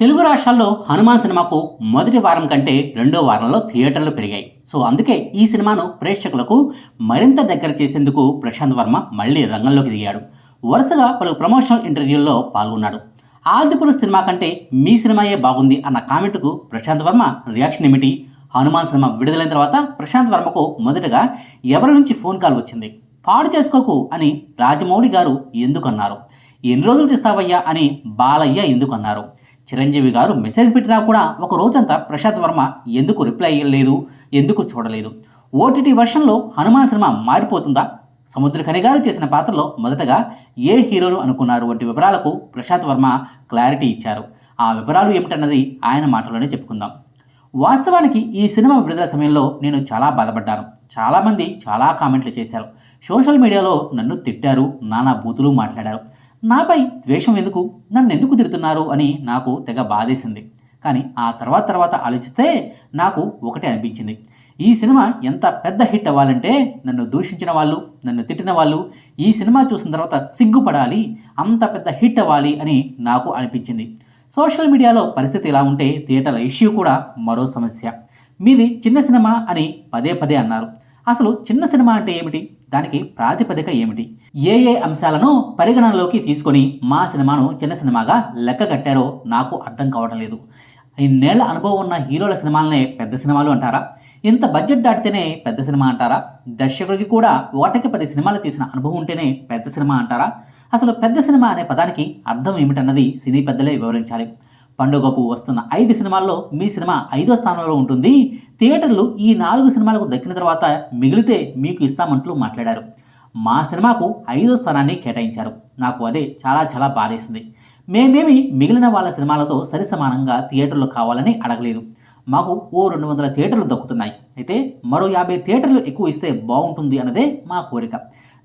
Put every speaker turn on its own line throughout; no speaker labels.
తెలుగు రాష్ట్రాల్లో హనుమాన్ సినిమాకు మొదటి వారం కంటే రెండో వారంలో థియేటర్లు పెరిగాయి. సో అందుకే ఈ సినిమాను ప్రేక్షకులకు మరింత దగ్గర చేసేందుకు ప్రశాంత్ వర్మ మళ్ళీ రంగంలోకి దిగాడు. వరుసగా పలు ప్రమోషనల్ ఇంటర్వ్యూల్లో పాల్గొన్నాడు. ఆదిపురుష్ సినిమా కంటే మీ సినిమాయే బాగుంది అన్న కామెంట్కు ప్రశాంత్ వర్మ రియాక్షన్ ఏమిటి? హనుమాన్ సినిమా విడుదలైన తర్వాత ప్రశాంత్ వర్మకు మొదటగా ఎవరి నుంచి ఫోన్ కాల్ వచ్చింది? పాడు చేసుకోకు అని రాజమౌళి గారు ఎందుకన్నారు? ఎన్ని రోజులు తీస్తావయ్యా అని బాలయ్య ఎందుకన్నారు? చిరంజీవి గారు మెసేజ్ పెట్టినా కూడా ఒక రోజంతా ప్రశాంత్ వర్మ ఎందుకు రిప్లై ఇవ్వలేదు ఎందుకు చూడలేదు? ఓటీటీ వర్షన్లో హనుమాన్ సినిమా మారిపోతుందా? సముద్రఖని గారు చేసిన పాత్రలో మొదటగా ఏ హీరోలు అనుకున్నారు వంటి వివరాలకు ప్రశాంత్ వర్మ క్లారిటీ ఇచ్చారు. ఆ వివరాలు ఏమిటన్నది ఆయన మాటలోనే చెప్పుకుందాం. వాస్తవానికి ఈ సినిమా విడుదల సమయంలో నేను చాలా బాధపడ్డాను. చాలామంది చాలా కామెంట్లు చేశారు. సోషల్ మీడియాలో నన్ను తిట్టారు నానా బూతులు మాట్లాడారు. నాపై ద్వేషం ఎందుకు? నన్ను ఎందుకు తిడుతున్నారు? అని నాకు తెగ బాధేసింది. కానీ ఆ తర్వాత తర్వాత ఆలోచిస్తే నాకు ఒకటే అనిపించింది. ఈ సినిమా ఎంత పెద్ద హిట్ అవ్వాలంటే నన్ను దూషించిన వాళ్ళు నన్ను తిట్టిన వాళ్ళు ఈ సినిమా చూసిన తర్వాత సిగ్గుపడాలి అంత పెద్ద హిట్ అవ్వాలి అని నాకు అనిపించింది. సోషల్ మీడియాలో పరిస్థితి ఇలా ఉంటే థియేటర్ల ఇష్యూ కూడా మరో సమస్య. మీది చిన్న సినిమా అని పదే పదే అన్నారు. అసలు చిన్న సినిమా అంటే ఏమిటి? దానికి ప్రాతిపదిక ఏమిటి? ఏ ఏ అంశాలను పరిగణనలోకి తీసుకొని మా సినిమాను చిన్న సినిమాగా లెక్క కట్టారో నాకు అర్థం కావడం లేదు. ఇన్నేళ్ళ అనుభవం ఉన్న హీరోల సినిమాలనే పెద్ద సినిమాలు అంటారా? ఇంత బడ్జెట్ దాటితేనే పెద్ద సినిమా అంటారా? దర్శకుడికి కూడా ఒకటికి పది సినిమాలు తీసిన అనుభవం ఉంటేనే పెద్ద సినిమా అంటారా? అసలు పెద్ద సినిమా అనే పదానికి అర్థం ఏమిటన్నది సినీ పెద్దలే వివరించాలి. పండుగకు వస్తున్న ఐదు సినిమాల్లో మీ సినిమా ఐదో స్థానంలో ఉంటుంది. థియేటర్లు ఈ నాలుగు సినిమాలకు దక్కిన తర్వాత మిగిలితే మీకు ఇస్తామంటూ మాట్లాడారు. మా సినిమాకు ఐదో స్థానాన్ని కేటాయించారు. నాకు అదే చాలా చాలా బాధేసింది. మేమేమి మిగిలిన వాళ్ళ సినిమాలతో సరిసమానంగా థియేటర్లు కావాలని అడగలేదు. మాకు ఓ రెండు వందల థియేటర్లు దక్కుతున్నాయి. అయితే మరో యాభై థియేటర్లు ఎక్కువ ఇస్తే బాగుంటుంది అన్నదే మా కోరిక.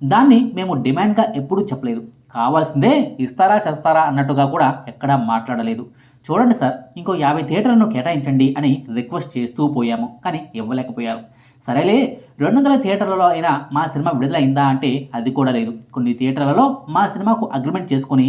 దాన్ని మేము డిమాండ్గా ఎప్పుడూ చెప్పలేదు. కావాల్సిందే ఇస్తారా చేస్తారా అన్నట్టుగా కూడా ఎక్కడా మాట్లాడలేదు. చూడండి సార్ ఇంకో యాభై థియేటర్లను కేటాయించండి అని రిక్వెస్ట్ చేస్తూ పోయాము కానీ ఇవ్వలేకపోయారు. సరేలే రెండు వందల థియేటర్లలో అయినా మా సినిమా విడుదలైందా అంటే అది కూడా లేదు. కొన్ని థియేటర్లలో మా సినిమాకు అగ్రిమెంట్ చేసుకుని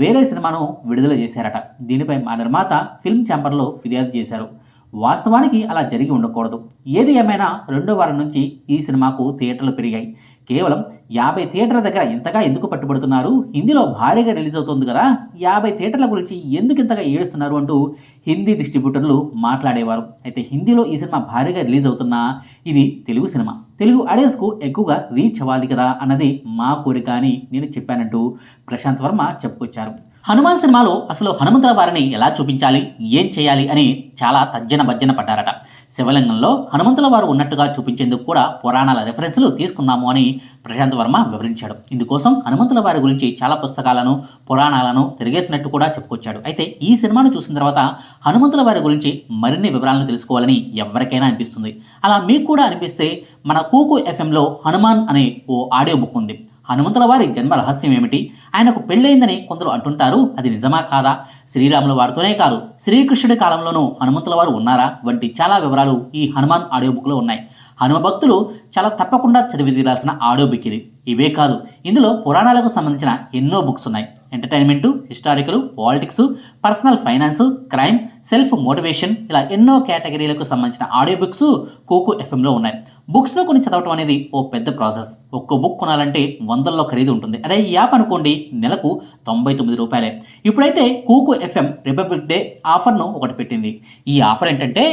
వేరే సినిమాను విడుదల చేశారట. దీనిపై మా నిర్మాత ఫిల్మ్ ఛాంబర్లో ఫిర్యాదు చేశారు. వాస్తవానికి అలా జరిగి ఉండకూడదు. ఏది ఏమైనా రెండో వారం నుంచి ఈ సినిమాకు థియేటర్లు పెరిగాయి. కేవలం యాభై థియేటర్ల దగ్గర ఇంతగా ఎందుకు పట్టుబడుతున్నారు? హిందీలో భారీగా రిలీజ్ అవుతుంది కదా. యాభై థియేటర్ల గురించి ఎందుకు ఇంతగా ఏడుస్తున్నారు అంటూ హిందీ డిస్ట్రిబ్యూటర్లు మాట్లాడేవారు. అయితే హిందీలో ఈ సినిమా భారీగా రిలీజ్ అవుతున్నా ఇది తెలుగు సినిమా. తెలుగు ఆడియన్స్కు ఎక్కువగా రీచ్ అవ్వాలి కదా అన్నది మా కోరిక అని నేను చెప్పానంటూ ప్రశాంత్ వర్మ చెప్పుకొచ్చారు. హనుమాన్ సినిమాలో అసలు హనుమంతుల వారిని ఎలా చూపించాలి? ఏం చేయాలి? అని చాలా తర్జన భజ్జన పడ్డారట. శివలింగంలో హనుమంతుల వారు ఉన్నట్టుగా చూపించేందుకు కూడా పురాణాల రెఫరెన్స్లు తీసుకున్నాము అని ప్రశాంత్ వర్మ వివరించాడు. ఇందుకోసం హనుమంతుల వారి గురించి చాలా పుస్తకాలను పురాణాలను తిరిగేసినట్టు కూడా చెప్పుకొచ్చాడు. అయితే ఈ సినిమాను చూసిన తర్వాత హనుమంతుల వారి గురించి మరిన్ని వివరాలను తెలుసుకోవాలని ఎవరికైనా అనిపిస్తుంది. అలా మీకు కూడా అనిపిస్తే మన కూకు ఎఫ్ఎంలో హనుమాన్ అనే ఓ ఆడియో బుక్ ఉంది. హనుమంతుల వారి జన్మ రహస్యం ఏమిటి? ఆయనకు పెళ్ళైందని కొందరు అంటుంటారు అది నిజమా కాదా? శ్రీరాముల వారితోనే కాదు శ్రీకృష్ణుడి కాలంలోనూ హనుమంతుల వారు ఉన్నారా? వంటి చాలా వివరాలు ఈ హనుమాన్ ఆడియో బుక్లో ఉన్నాయి. హనుమ భక్తులు చాలా తప్పకుండా చదివి తీరాల్సిన ఆడియో బుక్ ఇది ఇవే కాదు ఇందులో పురాణాలకు సంబంధించిన ఎన్నో బుక్స్ ఉన్నాయి. Entertainment historical politics personal finance crime self motivation ఇలా ఎన్నో కేటగిరీలకు సంబంధించిన ఆడియో బుక్స్ కూకు ఎఫ్ఎంలో ఉన్నాయి. బుక్స్లో కొన్ని చదవటం అనేది ఓ పెద్ద ప్రాసెస్. ఒక్కో బుక్ కొనాలంటే వందల్లో ఖరీదు ఉంటుంది. అదే ఈ యాప్ అనుకోండి నెలకు తొంభై తొమ్మిది రూపాయలే. ఇప్పుడైతే కూకు ఎఫ్ఎం రిపబ్లిక్ డే ఆఫర్ను ఒకటి పెట్టింది. ఈ ఆఫర్ ఏంటంటే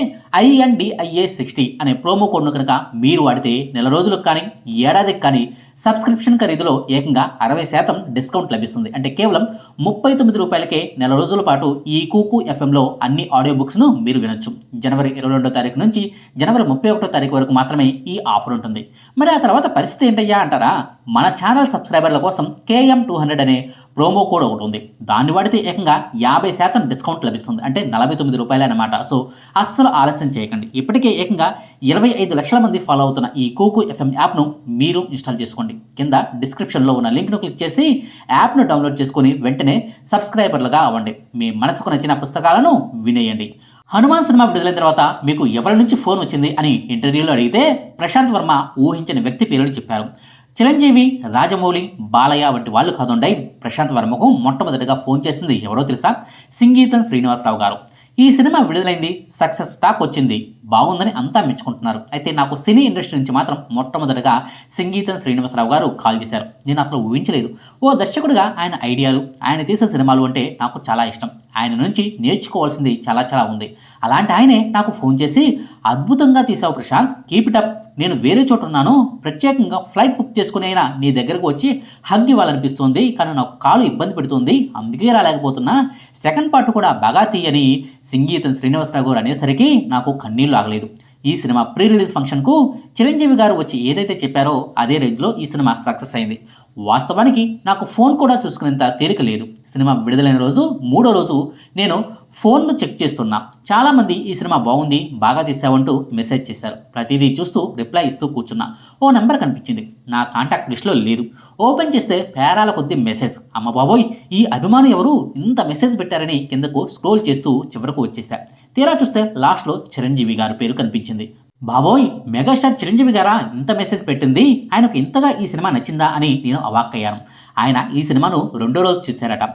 ఐఎన్డిఐఏ సిక్స్టీ అనే ప్రోమో కోడ్ను కనుక మీరు వాడితే నెల రోజులకు కానీ ఏడాదికి కానీ సబ్స్క్రిప్షన్ ఖరీదులో ఏకంగా అరవై శాతం డిస్కౌంట్ లభిస్తుంది. అంటే కేవలం ముప్పై తొమ్మిది రూపాయలకే నెల రోజుల పాటు ఈ కూకు ఎఫ్ఎంలో అన్ని ఆడియో బుక్స్ను మీరు వినొచ్చు. జనవరి ఇరవై రెండో తారీఖు నుంచి జనవరి ముప్పై ఒకటో తారీఖు వరకు మాత్రమే ఈ ఆఫర్ ఉంటుంది. మరి ఆ తర్వాత పరిస్థితి ఏంటయ్యా అంటారా? మన ఛానల్ సబ్స్క్రైబర్ల కోసం కేఎం టూ హండ్రెడ్ అనే ప్రోమో కోడ్ ఒకటి ఉంది. దాన్ని వాడితే ఏకంగా యాభై శాతం డిస్కౌంట్ లభిస్తుంది. అంటే నలభై తొమ్మిది రూపాయలు అనమాట సో అస్సలు ఆలస్యం చేయకండి. ఇప్పటికే ఏకంగా ఇరవై ఐదు లక్షల మంది ఫాలో అవుతున్న ఈ కూకు ఎఫ్ఎం యాప్ను మీరు ఇన్స్టాల్ చేసుకోండి. కింద డిస్క్రిప్షన్లో ఉన్న లింక్ను క్లిక్ చేసి యాప్ను డౌన్లోడ్ చేసుకొని వెంటనే సబ్స్క్రైబర్లుగా అవ్వండి. మీ మనసుకు నచ్చిన పుస్తకాలను వినేయండి. హనుమాన్ సినిమా విడుదలైన తర్వాత మీకు ఎవరి నుంచి ఫోన్ వచ్చింది అని ఇంటర్వ్యూలో అడిగితే ప్రశాంత్ వర్మ ఊహించిన వ్యక్తి పేరుని చెప్పారు. చిరంజీవి రాజమౌళి బాలయ్య వంటి వాళ్ళు కాదుండై ప్రశాంత్ వర్మకు మొట్టమొదటిగా ఫోన్ చేసింది ఎవరో తెలుసా? సింగీతం శ్రీనివాసరావు గారు. ఈ సినిమా విడుదలైంది సక్సెస్ టాక్ వచ్చింది బాగుందని అంతా మెచ్చుకుంటున్నారు. అయితే నాకు సినీ ఇండస్ట్రీ నుంచి మాత్రం మొట్టమొదటిగా సంగీతం శ్రీనివాసరావు గారు కాల్ చేశారు. నేను అసలు ఊహించలేదు. ఓ దర్శకుడిగా ఆయన ఐడియాలు ఆయన తీసిన సినిమాలు అంటే నాకు చాలా ఇష్టం. ఆయన నుంచి నేర్చుకోవాల్సింది చాలా చాలా ఉంది. అలాంటి ఆయనే నాకు ఫోన్ చేసి అద్భుతంగా తీసావు ప్రశాంత్ కీప్ ఇట్ అప్ నేను వేరే చోట ఉన్నాను ప్రత్యేకంగా ఫ్లైట్ బుక్ చేసుకుని అయినా నీ దగ్గరకు వచ్చి హగ్ ఇవ్వాలనిపిస్తుంది కానీ నాకు కాలు ఇబ్బంది పెడుతుంది అందుకే రాలేకపోతున్నా. సెకండ్ పార్ట్ కూడా బాగా తీయని సంగీతం శ్రీనివాసరావు గారు అనేసరికి నాకు కన్నీళ్ళు ఆగలేదు. ఈ సినిమా ప్రీ రిలీజ్ ఫంక్షన్కు చిరంజీవి గారు వచ్చి ఏదైతే చెప్పారో అదే రేంజ్లో ఈ సినిమా సక్సెస్ అయింది. వాస్తవానికి నాకు ఫోన్ కూడా చూసుకునేంత తీరిక లేదు. సినిమా విడుదలైన రోజు మూడో రోజు నేను ఫోన్ను చెక్ చేస్తున్నా. చాలామంది ఈ సినిమా బాగుంది బాగా తీసావంటూ మెసేజ్ చేశారు. ప్రతిదీ చూస్తూ రిప్లై ఇస్తూ కూర్చున్నా. ఓ నెంబర్ కనిపించింది. నా కాంటాక్ట్ లిస్ట్లో లేదు. ఓపెన్ చేస్తే పేరాల కొద్ది మెసేజ్. అమ్మ బాబోయ్ ఈ అభిమాని ఎవరు? ఇంత మెసేజ్ పెట్టారని కిందకు స్క్రోల్ చేస్తూ చివరకు వచ్చేసా తీరా చూస్తే లాస్ట్లో చిరంజీవి గారి పేరు కనిపించింది. బాబోయ్ మెగాస్టార్ చిరంజీవి గారా? ఇంత మెసేజ్ పెట్టింది. ఆయనకు ఇంతగా ఈ సినిమా నచ్చిందా అని నేను అవాక్కయ్యాను ఆయన ఈ సినిమాను రెండో రోజు చూశారట.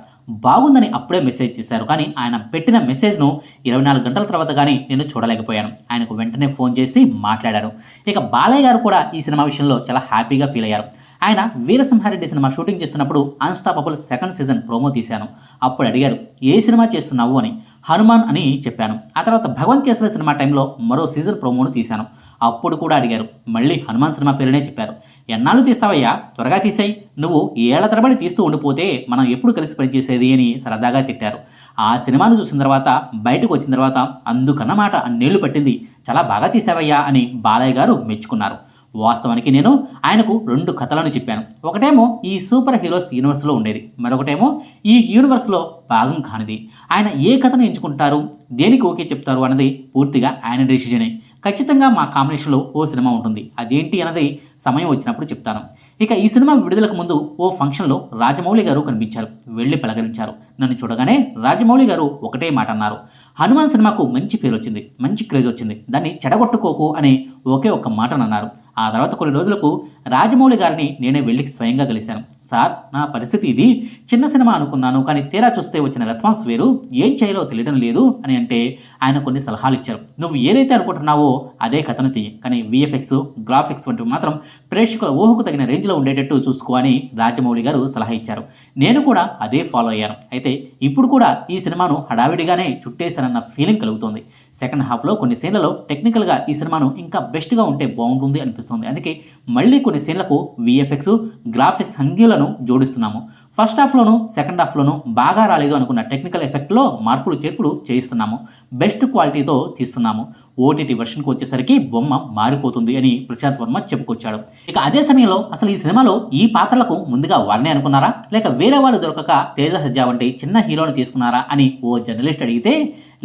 బాగుందని అప్పుడే మెసేజ్ చేశారు. కానీ ఆయన పెట్టిన మెసేజ్ను ఇరవై నాలుగు గంటల తర్వాత కానీ నేను చూడలేకపోయాను. ఆయనకు వెంటనే ఫోన్ చేసి మాట్లాడారు. ఇక బాలయ్య గారు కూడా ఈ సినిమా విషయంలో చాలా హ్యాపీగా ఫీల్ అయ్యారు. ఆయన వీరసింహారెడ్డి సినిమా షూటింగ్ చేస్తున్నప్పుడు అన్స్టాపబుల్ సెకండ్ సీజన్ ప్రోమో తీశాను. అప్పుడు అడిగారు ఏ సినిమా చేస్తున్నావు? అని. హనుమాన్ అని చెప్పాను. ఆ తర్వాత భగవంత్ కేసరి సినిమా టైంలో మరో సీజన్ ప్రోమోను తీశాను. అప్పుడు కూడా అడిగారు మళ్ళీ హనుమాన్ సినిమా పేరునే చెప్పారు. ఎన్నాళ్ళు తీస్తావయ్యా? త్వరగా తీసేయి. నువ్వు ఏళ్ళ తరబడి తీస్తూ ఉండిపోతే మనం ఎప్పుడు కలిసి పనిచేసేది? అని సరదాగా తిట్టారు. ఆ సినిమాను చూసిన తర్వాత బయటకు వచ్చిన తర్వాత అందుకన్నమాట అన్నేళ్ళు పట్టింది. చాలా బాగా తీసావయ్యా అని బాలయ్య గారు మెచ్చుకున్నారు. వాస్తవానికి నేను ఆయనకు రెండు కథలను చెప్పాను. ఒకటేమో ఈ సూపర్ హీరోస్ యూనివర్స్లో ఉండేది. మరొకటేమో ఈ యూనివర్స్లో భాగం కానిది. ఆయన ఏ కథను ఎంచుకుంటారు? దేనికి ఓకే చెప్తారు? అన్నది పూర్తిగా ఆయన డెసిజనే. ఖచ్చితంగా మా కాంబినేషన్లో ఓ సినిమా ఉంటుంది. అదేంటి అన్నది సమయం వచ్చినప్పుడు చెప్తాను. ఇక ఈ సినిమా విడుదలకు ముందు ఓ ఫంక్షన్లో రాజమౌళి గారు కనిపించారు. వెళ్ళి పలకరించారు. నన్ను చూడగానే రాజమౌళి గారు ఒకటే మాట అన్నారు. హనుమాన్ సినిమాకు మంచి పేరు వచ్చింది మంచి క్రేజ్ వచ్చింది. దాన్ని చెడగొట్టుకోకు అని ఒకే ఒక్క మాటను అన్నారు ఆ తర్వాత కొన్ని రోజులకు రాజమౌళి గారిని నేనే వెళ్ళి స్వయంగా కలిశాను. సార్ నా పరిస్థితి ఇది. చిన్న సినిమా అనుకున్నాను కానీ తీరా చూస్తే వచ్చిన రెస్పాన్స్ వేరు. ఏం చేయాలో తెలియడం లేదు అని అంటే ఆయన కొన్ని సలహాలు ఇచ్చారు. నువ్వు ఏదైతే అనుకుంటున్నావో అదే కథను తీయి. కానీ విఎఫ్ఎక్స్ గ్రాఫిక్స్ వంటివి మాత్రం ప్రేక్షకుల ఊహకు తగిన రేంజ్లో ఉండేటట్టు చూసుకో అని రాజమౌళి గారు సలహా ఇచ్చారు. నేను కూడా అదే ఫాలో అయ్యాను. అయితే ఇప్పుడు కూడా ఈ సినిమాను హడావిడిగానే చుట్టేశానన్న ఫీలింగ్ కలుగుతుంది. సెకండ్ హాఫ్లో కొన్ని సీన్లలో టెక్నికల్గా ఈ సినిమాను ఇంకా బెస్ట్గా ఉంటే బాగుంటుంది అనిపిస్తుంది. అందుకే మళ్ళీ కొన్ని సీన్లకు విఎఫ్ఎక్స్ గ్రాఫిక్స్ హంగ్యులను జోడిస్తున్నాము. ఫస్ట్ హాఫ్లోను సెకండ్ హాఫ్లోను బాగా రాలేదు అనుకున్న టెక్నికల్ ఎఫెక్ట్లో మార్పులు చేర్పులు చేయిస్తున్నాము. బెస్ట్ క్వాలిటీతో తీస్తున్నాము. ఓటీటీ వెర్షన్కి వచ్చేసరికి బొమ్మ మారిపోతుంది అని ప్రశాంత్ వర్మ చెప్పుకొచ్చాడు. ఇక అదే సమయంలో అసలు ఈ సినిమాలో ఈ పాత్రలకు ముందుగా వారినే అనుకున్నారా? లేక వేరే వాళ్ళు దొరకక తేజ సజ్జా వంటి చిన్న హీరోని తీసుకున్నారా అని ఓ జర్నలిస్ట్ అడిగితే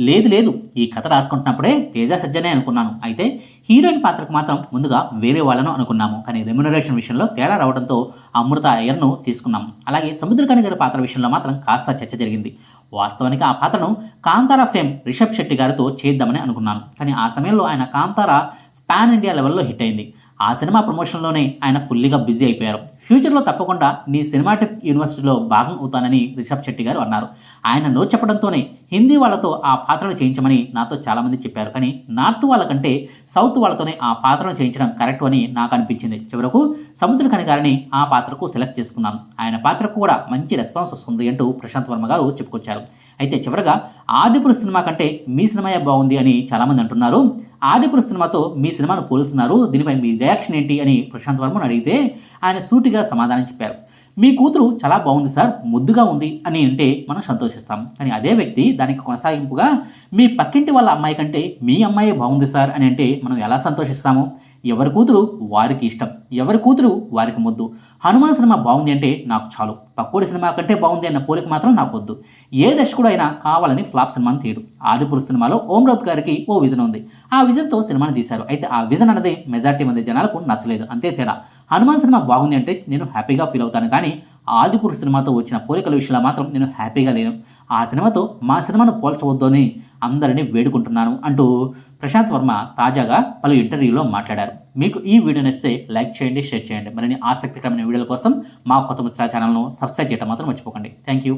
లేదు లేదు ఈ కథ రాసుకుంటున్నప్పుడే తేజ సజ్జనే అనుకున్నాను. అయితే హీరోయిన్ పాత్రకు మాత్రం ముందుగా వేరే వాళ్ళను అనుకున్నాము. కానీ రెమ్యునరేషన్ విషయంలో తేడా రావడంతో అమృత అయ్యర్ను తీసుకున్నాము అలాగే సముద్రకని గారి పాత్ర విషయంలో మాత్రం కాస్త చర్చ జరిగింది. వాస్తవానికి ఆ పాత్రను కాంతారా ఫేమ్ రిషబ్ శెట్టి గారితో చేద్దామని అనుకున్నాను. కానీ ఆ సమయంలో ఆయన కాంతార పాన్ ఇండియా లెవెల్లో హిట్ అయింది. ఆ సినిమా ప్రమోషన్లోనే ఆయన ఫుల్లీగా బిజీ అయిపోయారు. ఫ్యూచర్లో తప్పకుండా నీ సినిమాటిక్ యూనివర్సిటీలో భాగం అవుతానని రిషబ్ శెట్టి గారు అన్నారు. ఆయన నో చెప్పడంతోనే హిందీ వాళ్ళతో ఆ పాత్రను చేయించమని నాతో చాలామంది చెప్పారు. కానీ నార్త్ వాళ్ళకంటే సౌత్ వాళ్ళతోనే ఆ పాత్రను చేయించడం కరెక్ట్ అని నాకు అనిపించింది. చివరకు సముద్రకని గారిని ఆ పాత్రకు సెలెక్ట్ చేసుకున్నాను. ఆయన పాత్రకు కూడా మంచి రెస్పాన్స్ వస్తుంది అంటూ ప్రశాంత్ వర్మ గారు చెప్పుకొచ్చారు. అయితే చివరగా ఆదిపురు సినిమా కంటే మీ సినిమాయే బాగుంది అని చాలామంది అంటున్నారు. ఆదిపురు సినిమాతో మీ సినిమాను పోలుస్తున్నారు. దీనిపై మీ రియాక్షన్ ఏంటి అని ప్రశాంత్ వర్మను అడిగితే ఆయన సూటిగా సమాధానం చెప్పారు. మీ కూతురు చాలా బాగుంది సార్ ముద్దుగా ఉంది అని అంటే మనం సంతోషిస్తాం. కానీ అదే వ్యక్తి దానికి కొనసాగింపుగా మీ పక్కింటి వాళ్ళ అమ్మాయి కంటే మీ అమ్మాయి బాగుంది సార్ అని అంటే మనం ఎలా సంతోషిస్తాము? ఎవరి కూతురు వారికి ఇష్టం ఎవరి కూతురు వారికి ముద్దు. హనుమాన్ సినిమా బాగుంది అంటే నాకు చాలు. పక్కోడి సినిమా కంటే బాగుంది అన్న పోలిక మాత్రం నాకు వద్దు. ఏ దర్శకుడు అయినా కావాలని ఫ్లాప్ సినిమాను తీయడు. ఆదిపురు సినిమాలో ఓం రౌత్ గారికి ఓ విజన్ ఉంది. ఆ విజన్తో సినిమాని తీశారు. అయితే ఆ విజన్ అనేది మెజార్టీ మంది జనాలకు నచ్చలేదు. అంతే తేడా. హనుమాన్ సినిమా బాగుంది అంటే నేను హ్యాపీగా ఫీల్ అవుతాను. కానీ ఆదిపురు సినిమాతో వచ్చిన పోలికల విషయంలో మాత్రం నేను హ్యాపీగా లేను. ఆ సినిమాతో మా సినిమాను పోల్చవద్దు అని అందరినీ వేడుకుంటున్నాను అంటూ ప్రశాంత్ వర్మ తాజాగా పలు ఇంటర్వ్యూలో మాట్లాడారు. మీకు ఈ వీడియో నచ్చితే లైక్ చేయండి షేర్ చేయండి. మరిన్ని ఆసక్తికరమైన వీడియోల కోసం మా కొత్త ముచ్చట ఛానల్ను సబ్స్క్రైబ్ చేయడం మాత్రం మర్చిపోకండి. Thank you.